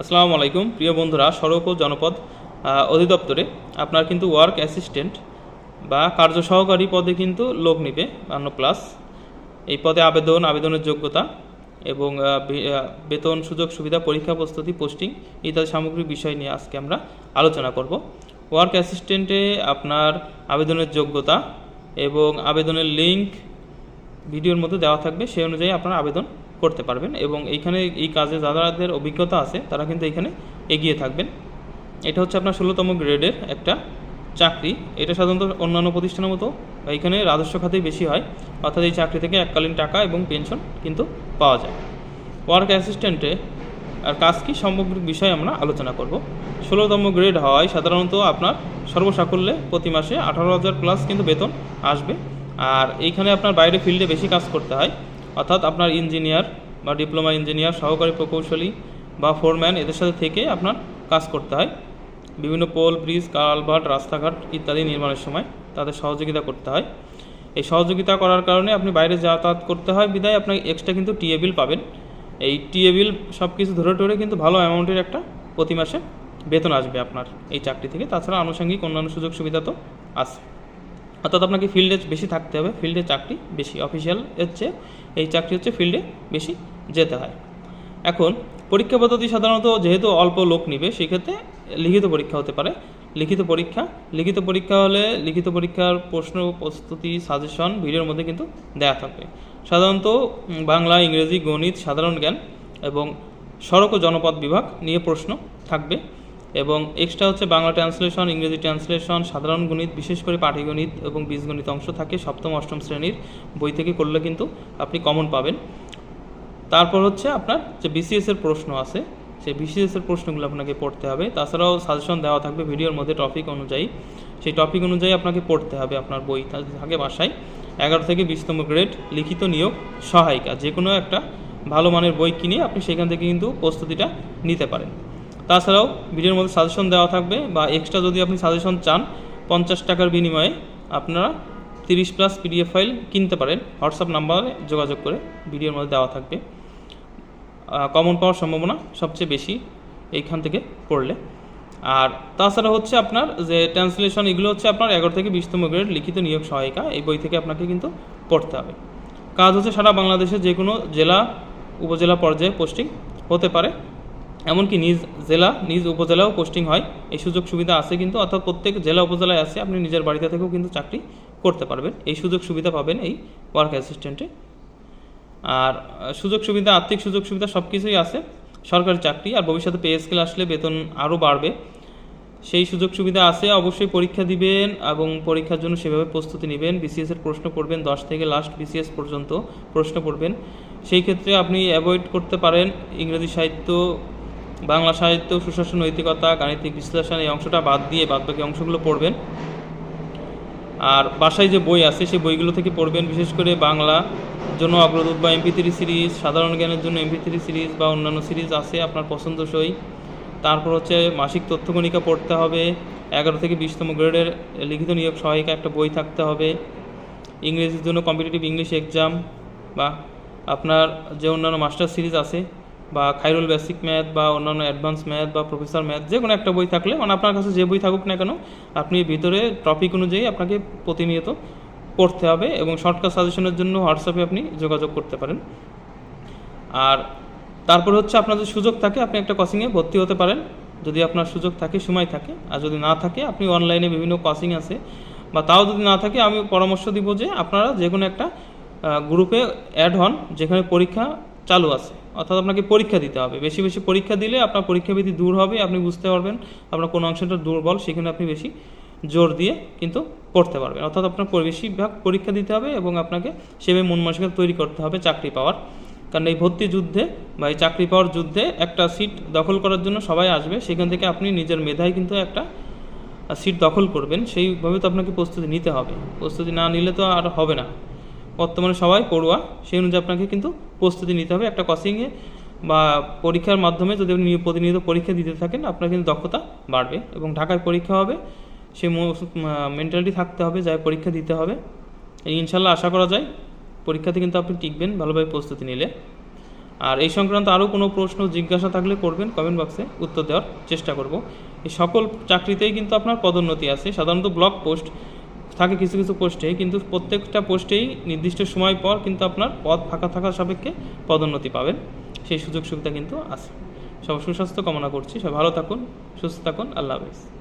আসসালামু আলাইকুম, প্রিয় বন্ধুরা, সড়ক ও জনপদ অধিদপ্তরে আপনার কিন্তু ওয়ার্ক অ্যাসিস্ট্যান্ট বা কার্য সহকারী পদে কিন্তু লোক নিবে বান্ন প্লাস এই পদে আবেদন, আবেদনের যোগ্যতা এবং বেতন, সুযোগ সুবিধা, পরীক্ষা প্রস্তুতি পোস্টিং ইত্যাদি সামগ্রিক বিষয় নিয়ে আজকে আমরা আলোচনা করব। ওয়ার্ক অ্যাসিস্ট্যান্টে আপনার আবেদনের যোগ্যতা এবং আবেদনের লিঙ্ক ভিডিওর মধ্যে দেওয়া থাকবে, সেই অনুযায়ী আপনার আবেদন করতে পারবেন এবং এইখানে এই কাজে যাদের অভিজ্ঞতা আছে, তারা কিন্তু এখানে এগিয়ে থাকবেন। এটা হচ্ছে আপনার ষোলোতম গ্রেডের একটা চাকরি। এটা সাধারণত অন্যান্য প্রতিষ্ঠানের মতো বা এখানে রাজস্ব খাতেই বেশি হয়। অর্থাৎ এই চাকরি থেকে এককালীন টাকা এবং পেনশন কিন্তু পাওয়া যায়। ওয়ার্ক অ্যাসিস্ট্যান্টে আর কাজ কি সামগ্রিক বিষয়ে আমরা আলোচনা করব। ষোলোতম গ্রেড হওয়ায় সাধারণত আপনার সর্বসাকল্যে প্রতি মাসে আঠারো হাজার প্লাস কিন্তু বেতন আসবে। আর এইখানে আপনার বাইরে ফিল্ডে বেশি কাজ করতে হয়। অর্থাৎ আপনার ইঞ্জিনিয়ার বা ডিপ্লোমা ইঞ্জিনিয়ার, সহকারী প্রকৌশলী বা ফোরম্যান এদের সাথে থেকে আপনার কাজ করতে হয়। বিভিন্ন পোল, ব্রিজ, কালভার্ট, রাস্তাঘাট ইত্যাদি নির্মাণের সময় তাদের সহযোগিতা করতে হয়। এই সহযোগিতা করার কারণে আপনি বাইরে যাতায়াত করতে হয়। বিদায় আপনাকে এক্সট্রা কিন্তু টিএ বিল পাবেন। এই টিএ বিল সব কিছু ধরে টরে কিন্তু ভালো অ্যামাউন্টের একটা প্রতি মাসে বেতন আসবে আপনার এই চাকরি থেকে। তাছাড়া আনুষঙ্গিক অন্যান্য সুযোগ সুবিধা তো আছে অর্থাৎ আপনাকে ফিল্ডে বেশি থাকতে হবে ফিল্ডে চাকরি বেশি অফিসিয়াল হচ্ছে, এই চাকরি হচ্ছে ফিল্ডে বেশি যেতে হয়। এখন, পরীক্ষা পদ্ধতি সাধারণত যেহেতু অল্প লোক নিবে, সেক্ষেত্রে লিখিত পরীক্ষা হতে পারে। লিখিত পরীক্ষা লিখিত পরীক্ষা হলে লিখিত পরীক্ষার প্রশ্ন, প্রস্তুতি সাজেশন ভিডিওর মধ্যে কিন্তু দেয়া থাকবে। সাধারণত বাংলা, ইংরেজি, গণিত, সাধারণ জ্ঞান এবং সড়ক ও জনপদ বিভাগ নিয়ে প্রশ্ন থাকবে। এবং এক্সট্রা হচ্ছে বাংলা ট্রান্সলেশন ইংরেজি ট্রান্সলেশন সাধারণ গণিত, বিশেষ করে পাটিগণিত এবং বীজগণিত অংশ থাকে সপ্তম, অষ্টম শ্রেণির বই থেকে করলে কিন্তু আপনি কমন পাবেন। তারপর হচ্ছে আপনার যে বিসিএসের প্রশ্ন আছে, সেই বিসিএস এর প্রশ্নগুলো আপনাকে পড়তে হবে। তাছাড়াও সাজেশন দেওয়া থাকবে ভিডিওর মধ্যে টপিক অনুযায়ী। সেই টপিক অনুযায়ী আপনাকে পড়তে হবে আপনার বই। থাকে বাসায় এগারো থেকে বিশতম গ্রেড লিখিত নিয়োগ সহায়িকা যে কোনো একটা ভালো মানের বই কিনে আপনি সেখান থেকে কিন্তু প্রস্তুতিটা নিতে পারেন। তাছাড়াও ভিডিওর মধ্যে সাজেশন দেওয়া থাকবে বা এক্সট্রা যদি আপনি সাজেশন চান, পঞ্চাশ টাকার বিনিময়ে আপনারা তিরিশ প্লাস পিডিএফ ফাইল কিনতে পারেন। হোয়াটসঅ্যাপ নাম্বারে যোগাযোগ করে ভিডিওর মধ্যে দেওয়া থাকবে। কমন পাওয়ার সম্ভাবনা সবচেয়ে বেশি এইখান থেকে পড়লে। আর তাছাড়া হচ্ছে আপনার যে ট্রান্সলেশন এগুলো হচ্ছে আপনার এগারো থেকে বিশতম গ্রেড লিখিত নিয়োগ সহায়িকা। এই বই থেকে আপনাকে কিন্তু পড়তে হবে। কাজ হচ্ছে সারা বাংলাদেশের যে কোনো জেলা, উপজেলা পর্যায়ে পোস্টিং হতে পারে। এমনকি নিজ জেলা, নিজ উপজেলাও পোস্টিং হয়। এই সুযোগ সুবিধা আছে কিন্তু, অর্থাৎ প্রত্যেক জেলা উপজেলায় আছে, আপনি নিজের বাড়িতে থেকেও কিন্তু চাকরি করতে পারবেন। এই সুযোগ সুবিধা পাবেন এই ওয়ার্ক অ্যাসিস্ট্যান্টে আর সুযোগ সুবিধা, আর্থিক সুযোগ সুবিধা সব কিছুই আছে। সরকারি চাকরি আর ভবিষ্যতে পে স্কেল আসলে বেতন আরও বাড়বে। সেই সুযোগ সুবিধা আছে, অবশ্যই পরীক্ষা দিবেন এবং পরীক্ষার জন্য সেভাবে প্রস্তুতি নেবেন। বিসিএস এর প্রশ্ন পড়বেন দশ থেকে লাস্ট বিসিএস পর্যন্ত প্রশ্ন পড়বেন সেই ক্ষেত্রে আপনি অ্যাভয়েড করতে পারেন ইংরেজি সাহিত্য বাংলা সাহিত্য, সুশাসন, নৈতিকতা, গাণিতিক বিশ্লেষণ এই অংশটা বাদ দিয়ে বাদ বাকি অংশগুলো পড়বেন। আর বাসায় যে বই আছে, সেই বইগুলো থেকে পড়বেন, বিশেষ করে বাংলা, জন্য অগ্রদূত বা এমপি থ্রি সিরিজ, সাধারণ জ্ঞানের জন্য এমপি থ্রি সিরিজ বা অন্যান্য সিরিজ আছে আপনার পছন্দসই। তারপর হচ্ছে মাসিক তথ্যগণিকা পড়তে হবে, এগারো থেকে বিশতম গ্রেডের লিখিত নিয়োগ সহায়িকা একটা বই থাকতে হবে। ইংরেজির জন্য কম্পিটিটিভ ইংলিশ এক্সাম বা আপনার যে অন্যান্য মাস্টার সিরিজ আছে বা খাইরুল বেসিক ম্যাথ বা অন্যান্য অ্যাডভান্স ম্যাথ বা প্রফেসর ম্যাথ, যে কোনো একটা বই থাকলে মানে আপনার কাছে যে বই থাকুক না কেন, আপনি ভিতরে টপিক অনুযায়ী আপনাকে প্রতিনিয়ত পড়তে হবে এবং শর্টকাট সাজেশনের জন্য হোয়াটসঅ্যাপে আপনি যোগাযোগ করতে পারেন। আর তারপর হচ্ছে আপনার যদি সুযোগ থাকে, আপনি একটা কোচিংয়ে ভর্তি হতে পারেন। যদি আপনার সুযোগ থাকে, সময় থাকে, আর যদি না থাকে, আপনি অনলাইনে বিভিন্ন কোচিং আছে। বা তাও যদি না থাকে, আমি পরামর্শ দিব যে আপনারা যে কোনো একটা গ্রুপে অ্যাড হন, যেখানে পরীক্ষা চালু আছে। অর্থাৎ আপনাকে পরীক্ষা দিতে হবে। বেশি বেশি পরীক্ষা দিলে আপনার পরীক্ষাবিধি দূর হবে, আপনি বুঝতে পারবেন আপনার কোন অংশটা দুর্বল, সেখানে আপনি বেশি জোর দিয়ে কিন্তু পড়তে পারবেন। অর্থাৎ আপনার বেশিরভাগ পরীক্ষা দিতে হবে এবং আপনাকে সেভাবে মন মানসিকতা তৈরি করতে হবে চাকরি পাওয়ার। কারণ এই ভর্তি যুদ্ধে বা এই চাকরি পাওয়ার যুদ্ধে একটা সিট দখল করার জন্য সবাই আসবে। সেখান থেকে আপনি নিজের মেধায় কিন্তু একটা সিট দখল করবেন। সেইভাবে তো আপনাকে প্রস্তুতি নিতে হবে। প্রস্তুতি না নিলে তো আর হবে না। বর্তমানে সবাই পড়ুয়া, সেই অনুযায়ী আপনাকে কিন্তু প্রস্তুতি নিতে হবে একটা কোচিংয়ে বা পরীক্ষার মাধ্যমে যদি আপনি প্রতিনিয়ত পরীক্ষা দিতে থাকেন, আপনার কিন্তু দক্ষতা বাড়বে এবং ঢাকায় পরীক্ষা হবে, সেই মেন্টালিটি থাকতে হবে, যাই পরীক্ষা দিতে হবে। ইনশাল্লাহ আশা করা যায়, পরীক্ষাতে কিন্তু আপনি টিকবেন ভালোভাবে প্রস্তুতি নিলে। আর এই সংক্রান্ত আরও কোনো প্রশ্ন, জিজ্ঞাসা থাকলে করবেন কমেন্ট বক্সে উত্তর দেওয়ার চেষ্টা করব। এই সকল চাকরিতেই কিন্তু আপনার পদোন্নতি আছে, সাধারণত ব্লক পোস্ট থাকে কিছু কিছু পোস্টে কিন্তু প্রত্যেকটা পোস্টেই নির্দিষ্ট সময় পর কিন্তু আপনার পদ ফাঁকা থাকার সাপেক্ষে পদোন্নতি পাবেন। সেই সুযোগ সুবিধা কিন্তু আছে। সব সুস্বাস্থ্য কামনা করছি। সব ভালো থাকুন, সুস্থ থাকুন। আল্লাহ হাফেজ।